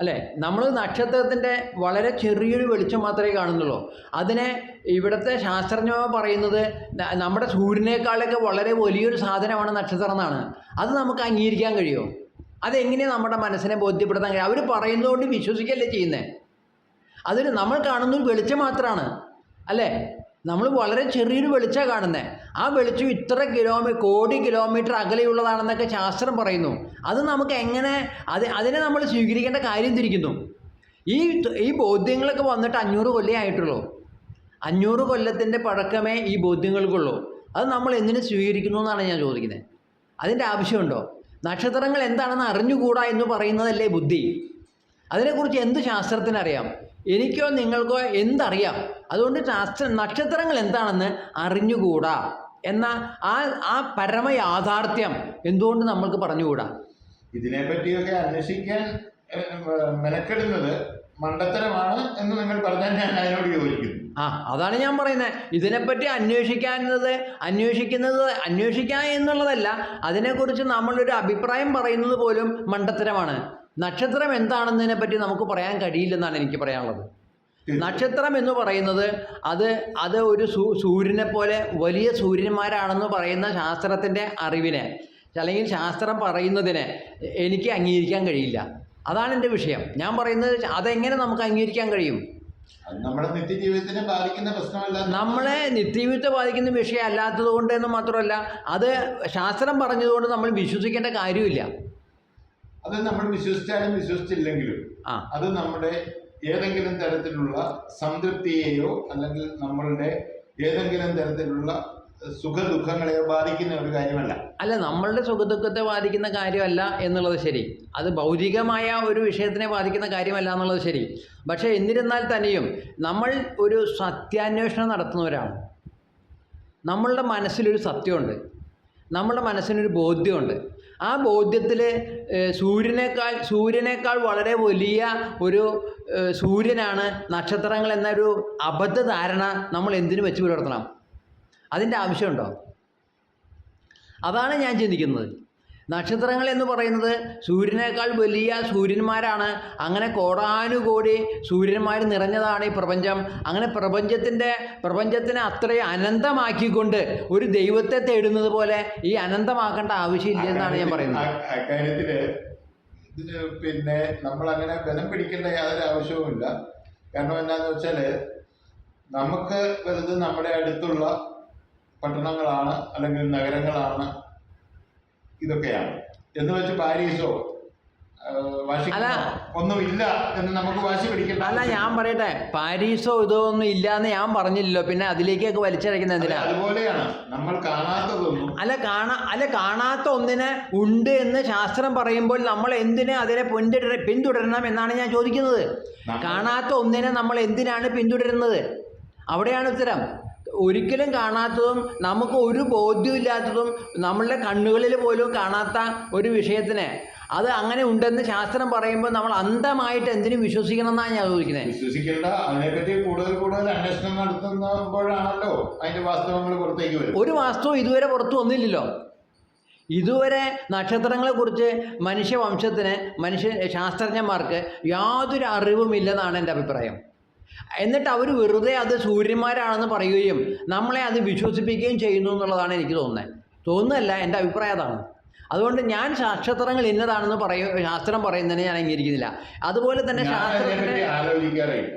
അല്ലേ? നമ്മൾ നക്ഷത്രത്തിന്റെ വളരെ ചെറിയൊരു വെളിച്ചം മാത്രമേ കാണുന്നുള്ളൂ. അതിനെ ഇവിടുത്തെ ശാസ്ത്രജ്ഞർ പറയുന്നത് നമ്മുടെ സൂര്യനേക്കാളൊക്കെ വളരെ വലിയൊരു സാധനമാണ് നക്ഷത്രം എന്നാണ്. അത് നമുക്ക് അംഗീകരിക്കാൻ കഴിയുമോ അതെങ്ങനെയാണ് നമ്മുടെ മനസ്സിനെ ബോധ്യപ്പെടുത്താൻ കഴിയും? അവർ പറയുന്നതുകൊണ്ട് വിശ്വസിക്കല്ലേ ചെയ്യുന്നത് അതൊരു നമ്മൾ കാണുന്ന ഒരു വെളിച്ചം മാത്രമാണ് അല്ലേ? നമ്മൾ വളരെ ചെറിയൊരു വെളിച്ചമാണ് കാണുന്നത് ആ വെളിച്ചം ഇത്ര കിലോമീ കോടി കിലോമീറ്റർ അകലെയുള്ളതാണെന്നൊക്കെ ശാസ്ത്രം പറയുന്നു. അത് നമുക്ക് എങ്ങനെ അത് അതിനെ നമ്മൾ സ്വീകരിക്കേണ്ട കാര്യം തിരിക്കുന്നു ഈ ഈ ബോധ്യങ്ങളൊക്കെ വന്നിട്ട് അഞ്ഞൂറ് കൊല്ലേ ആയിട്ടുള്ളൂ. അഞ്ഞൂറ് കൊല്ലത്തിന്റെ പഴക്കമേ ഈ ബോധ്യങ്ങൾക്കുള്ളൂ. അത് നമ്മൾ എന്തിനു സ്വീകരിക്കുന്നു എന്നാണ് ഞാൻ ചോദിക്കുന്നത്. അതിന്റെ ആവശ്യമുണ്ടോ? നക്ഷത്രങ്ങൾ എന്താണെന്ന് അറിഞ്ഞുകൂടാ എന്ന് പറയുന്നതല്ലേ ബുദ്ധി. അതിനെക്കുറിച്ച് എന്ത് ശാസ്ത്രത്തിനറിയാം? എനിക്കോ നിങ്ങൾക്കോ എന്തറിയാം? അതുകൊണ്ട് നക്ഷത്രങ്ങൾ എന്താണെന്ന് അറിഞ്ഞുകൂടാ. എന്ന ആ ആ പരമ യാഥാർത്ഥ്യം എന്തുകൊണ്ട് നമ്മൾക്ക് പറഞ്ഞുകൂടാ? ഇതിനെപ്പറ്റിയൊക്കെ അന്വേഷിക്കാൻ മെനക്കെടുന്നത് മണ്ടത്തരമാണ് എന്ന് നിങ്ങൾ പറഞ്ഞാൽ ഞാൻ അതിനോട് യോജിക്കുന്നു. ആ അതാണ് ഞാൻ പറയുന്നത്. ഇതിനെപ്പറ്റി അന്വേഷിക്കാനത് അന്വേഷിക്കുന്നത് അന്വേഷിക്കുക എന്നുള്ളതല്ല അതിനെക്കുറിച്ച് നമ്മളൊരു അഭിപ്രായം പറയുന്നത് പോലും മണ്ടത്തരമാണ്. നക്ഷത്രം എന്താണെന്നതിനെ പറ്റി നമുക്ക് പറയാൻ കഴിയില്ലെന്നാണ് എനിക്ക് പറയാനുള്ളത്. നക്ഷത്രം എന്ന് പറയുന്നത് അത് അത് ഒരു സൂര്യനെ പോലെ വലിയ സൂര്യന്മാരാണെന്ന് പറയുന്ന ശാസ്ത്രത്തിന്റെ അറിവിനെ അല്ലെങ്കിൽ ശാസ്ത്രം പറയുന്നതിനെ എനിക്ക് അംഗീകരിക്കാൻ കഴിയില്ല. അതാണ് എന്റെ വിഷയം. ഞാൻ പറയുന്നത് അതെങ്ങനെ നമുക്ക് അംഗീകരിക്കാൻ കഴിയും? നമ്മുടെ നിത്യജീവിതത്തിനെ ബാധിക്കുന്ന പ്രശ്നമല്ല. നമ്മളെ നിത്യജീവിതത്തെ ബാധിക്കുന്ന വിഷയം അല്ലാത്തത് കൊണ്ട് എന്ന് മാത്രമല്ല അത് ശാസ്ത്രം പറഞ്ഞതുകൊണ്ട് നമ്മൾ വിശ്വസിക്കേണ്ട കാര്യമില്ല. അത് നമ്മൾ വിശ്വസിച്ചാലും വിശ്വസിച്ചില്ലെങ്കിലും അത് നമ്മുടെ ഏതെങ്കിലും തരത്തിലുള്ള സംതൃപ്തിയെയോ അല്ലെങ്കിൽ നമ്മളുടെ ഏതെങ്കിലും തരത്തിലുള്ള സുഖ ദുഃഖങ്ങളെയോ ബാധിക്കുന്ന ഒരു കാര്യമല്ല. അല്ല നമ്മളുടെ സുഖദുഃഖത്തെ ബാധിക്കുന്ന കാര്യമല്ല എന്നുള്ളത് ശരി. അത് ഭൗതികമായ ഒരു വിഷയത്തിനെ ബാധിക്കുന്ന കാര്യമല്ല എന്നുള്ളത് ശരി. പക്ഷേ എന്നിരുന്നാൽ തന്നെയും നമ്മൾ ഒരു സത്യാന്വേഷണം നടത്തുന്നവരാണ്. നമ്മളുടെ മനസ്സിലൊരു സത്യമുണ്ട്. നമ്മളുടെ മനസ്സിനൊരു ബോധ്യമുണ്ട്. ആ ബോധ്യത്തിൽ സൂര്യനേക്കാൾ സൂര്യനേക്കാൾ വളരെ വലിയ ഒരു സൂര്യനാണ് നക്ഷത്രങ്ങൾ എന്നൊരു അബദ്ധ ധാരണ നമ്മൾ എന്തിനു വെച്ച് പുലർത്തണം? അതിന്റെ ആവശ്യമുണ്ടോ? അതാണ് ഞാൻ ചിന്തിക്കുന്നത്. നക്ഷത്രങ്ങൾ എന്ന് പറയുന്നത് സൂര്യനേക്കാൾ വലിയ സൂര്യന്മാരാണ്. അങ്ങനെ കോടാനുകോടി സൂര്യന്മാർ നിറഞ്ഞതാണ് ഈ പ്രപഞ്ചം. അങ്ങനെ പ്രപഞ്ചത്തിന്റെ പ്രപഞ്ചത്തിനെ അത്രയും അനന്തമാക്കിക്കൊണ്ട് ഒരു ദൈവത്തെ തേടുന്നത് പോലെ ഈ അനന്തമാക്കേണ്ട ആവശ്യമില്ല എന്നാണ് ഞാൻ പറയുന്നത്. പിന്നെ നമ്മൾ അങ്ങനെ ബലം പിടിക്കേണ്ട യാതൊരു ആവശ്യവുമില്ല കാരണം എന്താന്ന് വെച്ചാൽ നമുക്ക് വലുത് നമ്മുടെ അടുത്തുള്ള പട്ടണങ്ങളാണ് അല്ലെങ്കിൽ നഗരങ്ങളാണ്. ഇതൊക്കെയാണ്. എന്ന് വെച്ച് പാരീസോ ഒന്നുമില്ല എന്ന് നമുക്ക് വാശി പിടിക്കേണ്ട അല്ല ഞാൻ പറയട്ടെ പാരീസോ ഇതൊന്നും ഇല്ല എന്ന് ഞാൻ പറഞ്ഞില്ലല്ലോ പിന്നെ അതിലേക്കൊക്കെ വലിച്ചടയ്ക്കുന്ന എന്തിനാ? അതുപോലെയാണ്. നമ്മൾ കാണാത്തതൊന്നും അല്ല കാണാ അല്ല കാണാത്ത ഒന്നിനെ ഉണ്ട് എന്ന് ശാസ്ത്രം പറയുമ്പോൾ നമ്മൾ എന്തിനെ അതിനെ പിന്തുടര പിന്തുടരണം എന്നാണ് ഞാൻ ചോദിക്കുന്നത്. കാണാത്ത ഒന്നിനെ നമ്മൾ എന്തിനാണ് പിന്തുടരുന്നത്? അവിടെയാണ് ഉത്തരം. ഒരിക്കലും കാണാത്തതും നമുക്ക് ഒരു ബോധ്യമില്ലാത്തതും നമ്മളുടെ കണ്ണുകളിൽ പോലും കാണാത്ത ഒരു വിഷയത്തിനെ. അത് അങ്ങനെ ഉണ്ടെന്ന് ശാസ്ത്രം പറയുമ്പോൾ നമ്മൾ അന്ധമായിട്ട് എന്തിനും വിശ്വസിക്കണം എന്നാണ് ഞാൻ ചോദിക്കുന്നത്. വിശ്വസിക്കേണ്ട അതിനെപ്പറ്റി കൂടുതൽ കൂടുതൽ അന്വേഷണം നടത്തുമ്പോഴാണല്ലോ അതിന്റെ വാസ്തവങ്ങൾ പുറത്തേക്ക് വരും ഒരു വാസ്തവം ഇതുവരെ പുറത്തു വന്നില്ലല്ലോ. ഇതുവരെ നക്ഷത്രങ്ങളെക്കുറിച്ച് മനുഷ്യവംശത്തിന് മനുഷ്യ ശാസ്ത്രജ്ഞന്മാർക്ക് യാതൊരു അറിവുമില്ലെന്നാണ് എന്റെ അഭിപ്രായം. എന്നിട്ട് അവർ വെറുതെ അത് സൂര്യന്മാരാണെന്ന് പറയുകയും നമ്മളെ അത് വിശ്വസിപ്പിക്കുകയും ചെയ്യുന്നു എന്നുള്ളതാണ് എനിക്ക് തോന്നുന്നത് തോന്നുന്നല്ല എന്റെ അഭിപ്രായം അതാണ്. അതുകൊണ്ട് ഞാൻ നക്ഷത്രങ്ങൾ ഇന്നതാണെന്ന് പറയും ശാസ്ത്രം പറയുന്നതിനെ ഞാൻ അംഗീകരിക്കുന്നില്ല. അതുപോലെ തന്നെ ഞാൻ ആലോചിക്കാറില്ല.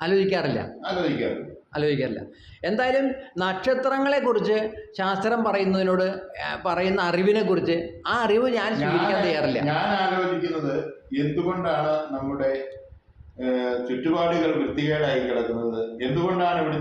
ആലോചിക്കാറില്ല. ആലോചിക്കാറില്ല നക്ഷത്രങ്ങളെ എന്തായാലും നക്ഷത്രങ്ങളെക്കുറിച്ച് ശാസ്ത്രം പറയുന്നതിനോട് പറയുന്ന അറിവിനെ കുറിച്ച് ആ അറിവ് ഞാൻ സ്വീകരിക്കാൻ തയ്യാറില്ല. ഞാൻ ആലോചിക്കുന്നത് എന്തുകൊണ്ടാണ് നമ്മുടെ ചുറ്റുപാടുകൾ വൃത്തികേടായി കിടക്കുന്നത്. എന്തുകൊണ്ടാണ് ഇവിടെ